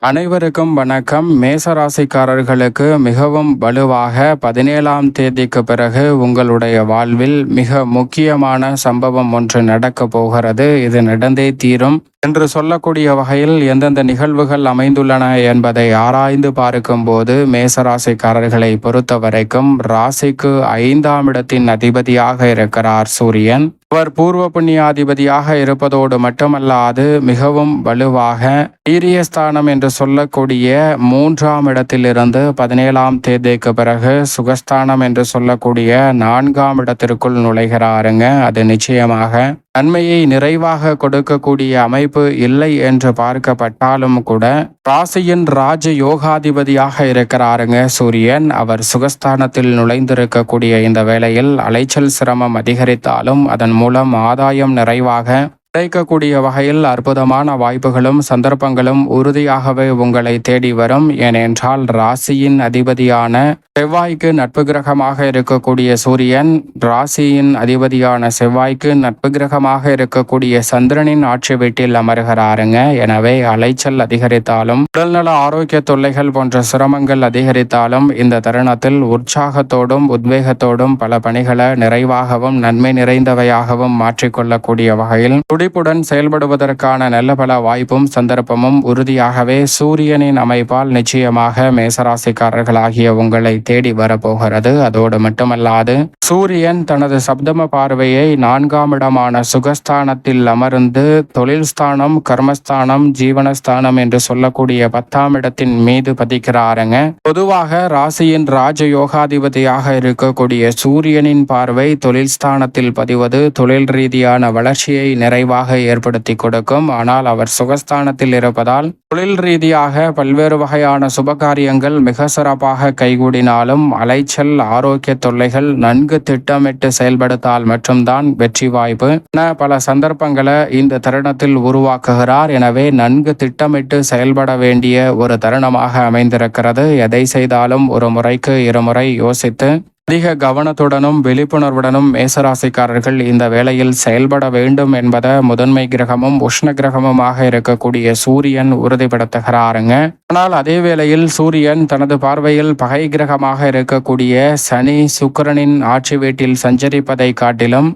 அனைவருக்கும் வணக்கம். மேசராசிக்காரர்களுக்கு மிகவும் வலுவாக பதினேழாம் தேதிக்கு பிறகு உங்களுடைய வாழ்வில் மிக முக்கியமான சம்பவம் ஒன்று நடக்கப் போகிறது. இது நடந்தே தீரும். என்று சொல்லக்கூடிய வகையில் எந்தெந்த நிகழ்வுகள் அமைந்துள்ளன என்பதை ஆராய்ந்து பார்க்கும்போது மேசராசிக்காரர்களை பொறுத்த வரைக்கும் ராசிக்கு ஐந்தாம் இடத்தின் அதிபதியாக இருக்கிறார் சூரியன். அவர் பூர்வ புண்ணியாதிபதியாக இருப்பதோடு மட்டுமல்லாது மிகவும் வலுவாக வீரியஸ்தானம் என்று சொல்லக்கூடிய மூன்றாம் இடத்திலிருந்து பதினேழாம் தேதிக்கு பிறகு சுகஸ்தானம் என்று சொல்லக்கூடிய நான்காம் இடத்திற்குள் நுழைகிறாருங்க. அது நிச்சயமாக நன்மையை நிறைவாக கொடுக்கக்கூடிய அமைப்பு இல்லை என்று பார்க்கப்பட்டாலும் கூட ராசியின் ராஜ யோகாதிபதியாக இருக்கிறாருங்க. சூரியன் அவர் சுகஸ்தானத்தில் நுழைந்திருக்கக்கூடிய இந்த வேளையில் அலைச்சல் சிரமம் அதிகரித்தாலும் அதன் மூலம் ஆதாயம் நிறைவாக கிடைக்கக்கூடிய வகையில் அற்புதமான வாய்ப்புகளும் சந்தர்ப்பங்களும் உறுதியாகவே உங்களை தேடி வரும். ஏனென்றால் ராசியின் அதிபதியான செவ்வாய்க்கு நட்பு கிரகமாக இருக்கக்கூடிய சூரியன் ராசியின் அதிபதியான செவ்வாய்க்கு நட்பு கிரகமாக இருக்கக்கூடிய சந்திரனின் ஆட்சி வீட்டில் அமர்கிறாருங்க. எனவே அலைச்சல் அதிகரித்தாலும் உடல்நல ஆரோக்கிய தொல்லைகள் போன்ற சிரமங்கள் அதிகரித்தாலும் இந்த தருணத்தில் உற்சாகத்தோடும் உத்வேகத்தோடும் பல பணிகளை நிறைவாகவும் நன்மை நிறைந்தவையாகவும் மாற்றிக்கொள்ளக்கூடிய வகையில் துடிப்புடன் செயல்படுவதற்கான நல்ல பல வாய்ப்பும் சந்தர்ப்பமும் உறுதியாகவே சூரியனின் அமைப்பால் நிச்சயமாக மேசராசிக்காரர்களாகிய உங்களை தேடி வரப்போகிறது. அதோடு மட்டுமல்லாது சூரியன் தனது சப்தம பார்வையை நான்காம் இடமான சுகஸ்தானத்தில் அமர்ந்து தொழில் ஸ்தானம் கர்மஸ்தானம் ஜீவனஸ்தானம் என்று சொல்லக்கூடிய பத்தாம் இடத்தின் மீது பதிக்கிறாருங்க. பொதுவாக ராசியின் ராஜ யோகாதிபதியாக இருக்கக்கூடிய சூரியனின் பார்வை தொழில் ஸ்தானத்தில் பதிவது தொழில் ரீதியான வளர்ச்சியை நிறைவாக ஏற்படுத்தி கொடுக்கும். ஆனால் அவர் சுகஸ்தானத்தில் இருப்பதால் தொழில் ரீதியாக பல்வேறு வகையான சுபகாரியங்கள் மிக சிறப்பாக கைகூடினாலும் அலைச்சல் ஆரோக்கிய தொல்லைகள் நன்கு திட்டமிட்டு செயல்படுத்தால் மட்டும்தான் வெற்றி வாய்ப்பு என பல சந்தர்ப்பங்களை இந்த தருணத்தில் உருவாக்குகிறார். எனவே நன்கு திட்டமிட்டு செயல்பட வேண்டிய ஒரு தருணமாக அமைந்திருக்கிறது. எதை செய்தாலும் ஒரு முறைக்கு இருமுறை யோசித்து அதிக கவனத்துடனும் விழிப்புணர்வுடனும் மேசராசிக்காரர்கள் இந்த வேளையில் செயல்பட வேண்டும் என்பதை முதன்மை கிரகமும் உஷ்ண கிரகமுமாக இருக்கக்கூடிய சூரியன் உறுதிப்படுத்துகிறாருங்க. ஆனால் அதே வேளையில் சூரியன் தனது பார்வையில் பகை கிரகமாக இருக்கக்கூடிய சனி சுக்கிரனின் ஆட்சி வீட்டில் சஞ்சரிப்பதை காட்டிலும்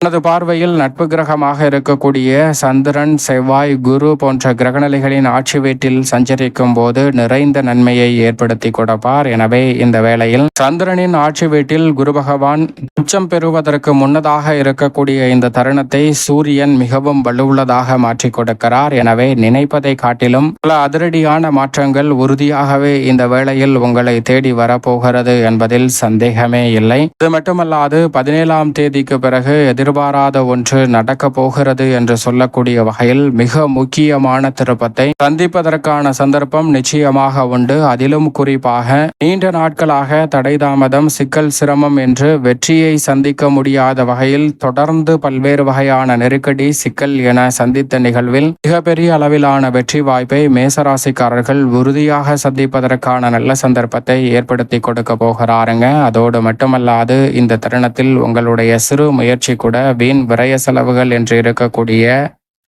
தனது பார்வையில் நட்பு கிரகமாக இருக்கக்கூடிய சந்திரன் செவ்வாய் குரு போன்ற கிரகநிலைகளின் ஆட்சி வீட்டில் சஞ்சரிக்கும் போது நிறைந்த நன்மையை ஏற்படுத்தி கொடுப்பார். எனவே இந்த வேளையில் சந்திரனின் ஆட்சி வீட்டில் குரு பகவான் உச்சம் பெறுவதற்கு முன்னதாக இருக்கக்கூடிய இந்த தருணத்தை சூரியன் மிகவும் வலுவுள்ளதாக மாற்றி கொடுக்கிறார். எனவே நினைப்பதை காட்டிலும் பல அதிரடியான மாற்றங்கள் உறுதியாகவே இந்த வேளையில் உங்களை தேடி வரப்போகிறது என்பதில் சந்தேகமே இல்லை. இது மட்டுமல்லாது பதினேழாம் தேதிக்கு பிறகு எதிர்பாராத ஒன்று நடக்க போகிறது என்று சொல்லக்கூடிய வகையில் மிக முக்கியமான திருப்பத்தை சந்திப்பதற்கான சந்தர்ப்பம் நிச்சயமாக உண்டு. அதிலும் குறிப்பாக நீண்ட நாட்களாக தடை தாமதம் சிக்கல் சிரமம் என்று வெற்றியை சந்திக்க முடியாத வகையில் தொடர்ந்து பல்வேறு வகையான நெருக்கடி சிக்கல் என சந்தித்த நிகழ்வில் மிகப்பெரிய அளவிலான வெற்றி வாய்ப்பை மேசராசிக்காரர்கள் உறுதியாக சந்திப்பதற்கான நல்ல சந்தர்ப்பத்தை ஏற்படுத்தி கொடுக்க போகிறாருங்க. அதோடு மட்டுமல்லாது இந்த தருணத்தில் உங்களுடைய சிறு முயற்சி கூட வீண் விரய செலவுகள் என்று இருக்கக்கூடிய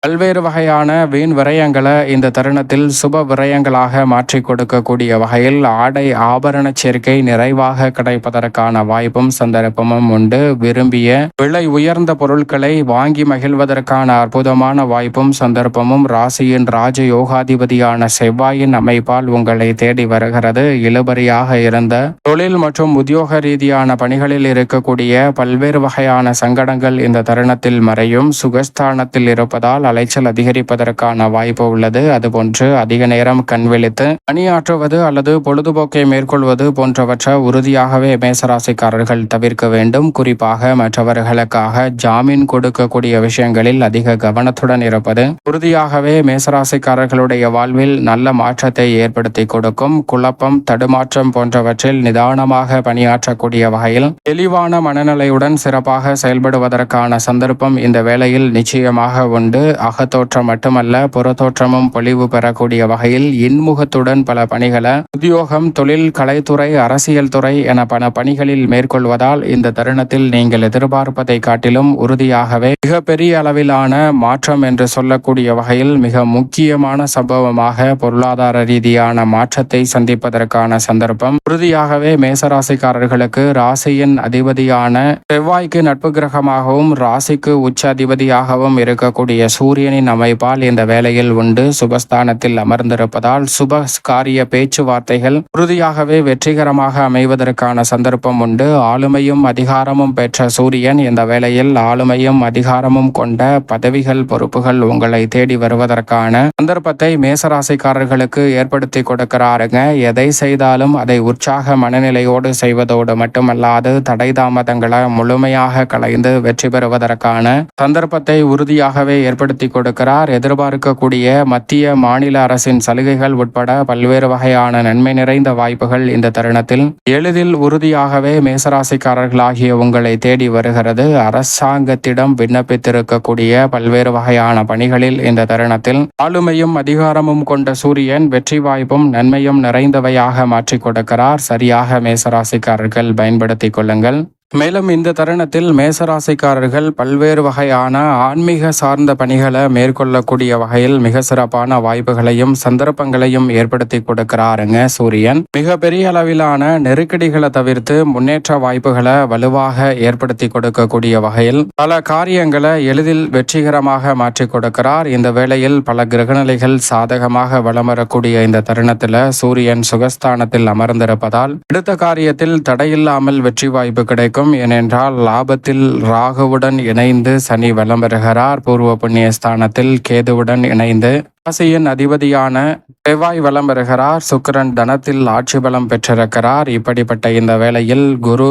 பல்வேறு வகையான வீண் விரயங்களை இந்த தருணத்தில் சுப விரயங்களாக மாற்றி கொடுக்கக்கூடிய வகையில் ஆடை ஆபரண சேர்க்கை நிறைவாக கிடைப்பதற்கான வாய்ப்பும் சந்தர்ப்பமும் உண்டு. விரும்பிய விலை உயர்ந்த பொருட்களை வாங்கி மகிழ்வதற்கான அற்புதமான வாய்ப்பும் சந்தர்ப்பமும். ராசியின் ராஜ யோகாதிபதியான செவ்வாயின் அமைப்பால் உங்களை தேடி வருகிறது. இழுபறியாக இருந்த தொழில் மற்றும் உத்தியோக ரீதியான பணிகளில் இருக்கக்கூடிய பல்வேறு வகையான சங்கடங்கள் இந்த தருணத்தில் மறையும். சுகஸ்தானத்தில் இருப்பதால் அலைச்சல் அதிகரிப்பதற்கான வாய்ப்பு உள்ளது. அதுபோன்று அதிக நேரம் கண் விழித்து பணியாற்றுவது அல்லது பொழுதுபோக்கை மேற்கொள்வது போன்றவற்றை உறுதியாகவே மேசராசிக்காரர்கள் தவிர்க்க வேண்டும். குறிப்பாக மற்றவர்களுக்காக ஜாமீன் கொடுக்கக்கூடிய விஷயங்களில் அதிக கவனத்துடன் இருப்பது உறுதியாகவே மேசராசிக்காரர்களுடைய வாழ்வில் நல்ல மாற்றத்தை ஏற்படுத்தி கொடுக்கும். குழப்பம் தடுமாற்றம் போன்றவற்றில் நிதானமாக பணியாற்றக்கூடிய வகையில் தெளிவான மனநிலையுடன் சிறப்பாக செயல்படுவதற்கான சந்தர்ப்பம் இந்த வேளையில் நிச்சயமாக உண்டு. அகத்தோற்றம் மட்டுமல்ல புறத்தோற்றமும் பொலிவு பெறக்கூடிய வகையில் இன்முகத்துடன் பல பணிகளை உத்தியோகம் தொழில் கலைத்துறை அரசியல் துறை என பல பணிகளில் மேற்கொள்வதால் இந்த தருணத்தில் நீங்கள் எதிர்பார்ப்பதை காட்டிலும் உறுதியாகவே மிகப்பெரிய அளவிலான மாற்றம் என்று சொல்லக்கூடிய வகையில் மிக முக்கியமான சம்பவமாக பொருளாதார ரீதியான மாற்றத்தை சந்திப்பதற்கான சந்தர்ப்பம். உறுதியாகவே மேசராசிக்காரர்களுக்கு ராசியின் அதிபதியான செவ்வாய்க்கு நட்பு கிரகமாகவும் ராசிக்கு உச்ச அதிபதியாகவும் இருக்கக்கூடிய சூரியனின் அமைப்பால் இந்த வேலையில் உண்டு. சுபஸ்தானத்தில் அமர்ந்திருப்பதால் சுப காரிய பேச்சுவார்த்தைகள் உறுதியாகவே வெற்றிகரமாக அமைவதற்கான சந்தர்ப்பம் உண்டு. ஆளுமையும் அதிகாரமும் பெற்ற சூரியன் இந்த வேளையில் ஆளுமையும் அதிகாரமும் கொண்ட பதவிகள் பொறுப்புகள் உங்களை தேடி வருவதற்கான சந்தர்ப்பத்தை மேசராசிக்காரர்களுக்கு ஏற்படுத்தி கொடுக்கிறாருங்க. எதை செய்தாலும் அதை உற்சாக மனநிலையோடு செய்வதோடு மட்டுமல்லாது தடை தாமதங்களை முழுமையாக கலைந்து வெற்றி பெறுவதற்கான சந்தர்ப்பத்தை உறுதியாகவே ஏற்படுத்தி கொடுக்கிறார். எதிர்பார்க்கக்கூடிய மத்திய மாநில அரசின் சலுகைகள் உட்பட பல்வேறு வகையான நன்மை நிறைந்த வாய்ப்புகள் இந்த தருணத்தில் எளிதில் உறுதியாகவே மேசராசிக்காரர்களாகிய உங்களை தேடி வருகிறது. அரசாங்கத்திடம் விண்ணப்ப விண்ணப்பித்திருக்கக்கூடிய பல்வேறு வகையான பணிகளில் இந்த தருணத்தில் ஆளுமையும் அதிகாரமும் கொண்ட சூரியன் வெற்றி வாய்ப்பும் நன்மையும் நிறைந்தவையாக மாற்றிக் கொடுக்கிறார். சரியாக மேசராசிக்காரர்கள் பயன்படுத்திக் கொள்ளுங்கள். மேலும் இந்த தருணத்தில் மேசராசிக்காரர்கள் பல்வேறு வகையான ஆன்மீக சார்ந்த பணிகளை மேற்கொள்ளக்கூடிய வகையில் மிக சிறப்பான வாய்ப்புகளையும் சந்தர்ப்பங்களையும் ஏற்படுத்தி கொடுக்கிறாருங்க சூரியன். மிக பெரிய அளவிலான நெருக்கடிகளை தவிர்த்து முன்னேற்ற வாய்ப்புகளை வலுவாக ஏற்படுத்தி கொடுக்கக்கூடிய வகையில் பல காரியங்களை எளிதில் வெற்றிகரமாக மாற்றி கொடுக்கிறார். இந்த வேளையில் பல கிரகநிலைகள் சாதகமாக வலம் வரக்கூடிய இந்த தருணத்தில் சூரியன் சுகஸ்தானத்தில் அமர்ந்திருப்பதால் எடுத்த காரியத்தில் தடையில்லாமல் வெற்றி வாய்ப்பு கிடைக்கும். இருக்கும் ஏனென்றால் லாபத்தில் ராகுவுடன் இணைந்து சனி வலம் பெறுகிறார் பூர்வ புண்ணிய ஸ்தானத்தில் கேதுவுடன் இணைந்து ராசியின் அதிபதியான செவ்வாய் வலம் பெறுகிறார் சுக்கிரன் தனத்தில் ஆட்சி பலம் பெற்றிருக்கிறார். இப்படிப்பட்ட இந்த வேளையில் குரு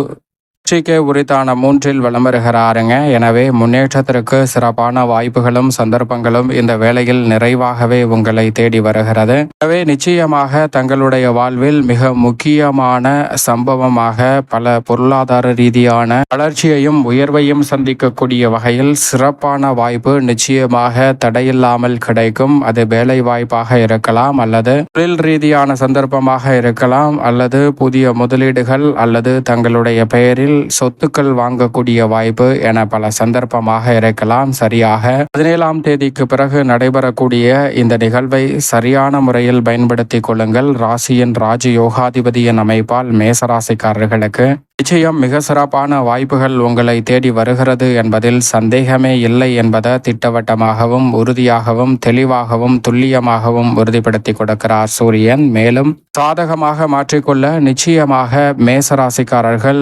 வெற்றிக்கு உரித்தான மூன்றில் வலம் வருகிறாருங்க எனவே முன்னேற்றத்திற்கு சிறப்பான வாய்ப்புகளும் சந்தர்ப்பங்களும் இந்த வேளையில் நிறைவாகவே உங்களை தேடி வருகிறது. எனவே நிச்சயமாக தங்களுடைய வாழ்வில் மிக முக்கியமான சம்பவமாக பல பொருளாதார ரீதியான வளர்ச்சியையும் உயர்வையும் சந்திக்கக்கூடிய வகையில் சிறப்பான வாய்ப்பு நிச்சயமாக தடையில்லாமல் கிடைக்கும். அது வேலை வாய்ப்பாக இருக்கலாம் அல்லது தொழில் ரீதியான சந்தர்ப்பமாக இருக்கலாம் அல்லது புதிய முதலீடுகள் அல்லது தங்களுடைய பெயரில் சொத்துக்கள் வாங்கக்கூடிய வாய்ப்பு என பல சந்தர்ப்பமாக இருக்கலாம். சரியாக பதினேழாம் தேதிக்கு பிறகு நடைபெறக்கூடிய இந்த நிகழ்வை சரியான முறையில் பயன்படுத்திக் கொள்ளுங்கள். ராசியின் ராஜ யோகாதிபதியின் அமைப்பால் மேசராசிக்காரர்களுக்கு நிச்சயம் மிக சிறப்பான வாய்ப்புகள் உங்களை தேடி வருகிறது என்பதில் சந்தேகமே இல்லை என்பதை திட்டவட்டமாகவும் உறுதியாகவும் தெளிவாகவும் துல்லியமாகவும் உறுதிப்படுத்தி கொடுக்கிறார் சூரியன். மேலும் சாதகமாக மாற்றிக்கொள்ள நிச்சயமாக மேசராசிக்காரர்கள்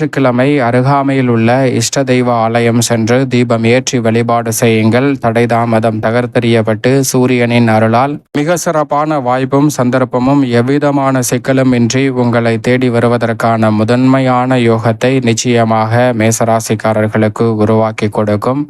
ஞாயிற்றுக்கிழமை அருகாமையில் உள்ள இஷ்ட தெய்வ ஆலயம் சென்று தீபம் ஏற்றி வழிபாடு செய்யுங்கள். தடை தாமதம் தகர்த்தெறியப்பட்டு சூரியனின் அருளால் மிக சிறப்பான வாய்ப்பும் சந்தர்ப்பமும் எவ்விதமான சிக்கலும் இன்றி உங்களை தேடி வருவதற்கான முதன்மையான யோகத்தை நிச்சயமாக மேசராசிக்காரர்களுக்கு உருவாக்கி கொடுக்கும்.